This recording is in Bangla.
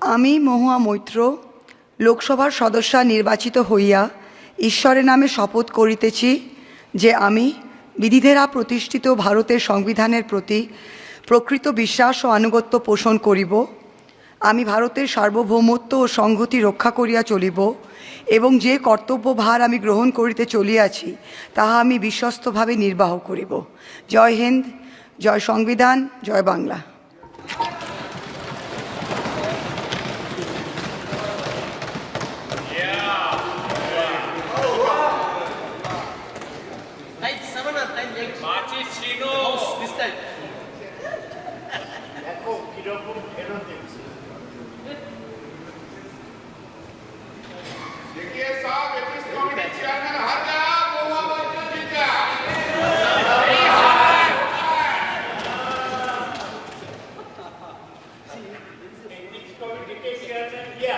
আমি মহুয়া মৈত্র, লোকসভার সদস্যা নির্বাচিত হইয়া ঈশ্বরের নামে শপথ করিতেছি যে আমি বিধিধারা প্রতিষ্ঠিত ভারতের সংবিধানের প্রতি প্রকৃত বিশ্বাস ও আনুগত্য পোষণ করিব। আমি ভারতের সার্বভৌমত্ব ও সংহতি রক্ষা করিয়া চলিব এবং যে কর্তব্যভার আমি গ্রহণ করিতে চলিয়াছি, তাহা আমি বিশ্বস্তভাবে নির্বাহ করিব। জয় হিন্দ, জয় সংবিধান, জয় বাংলা। or time eight? মাছি ছিল This time. देखिए साहब एथिक्स कमेटी चेयरमैन हर गया महुआ मोर्चा जीत गया कमिटी के चेयरमैन किया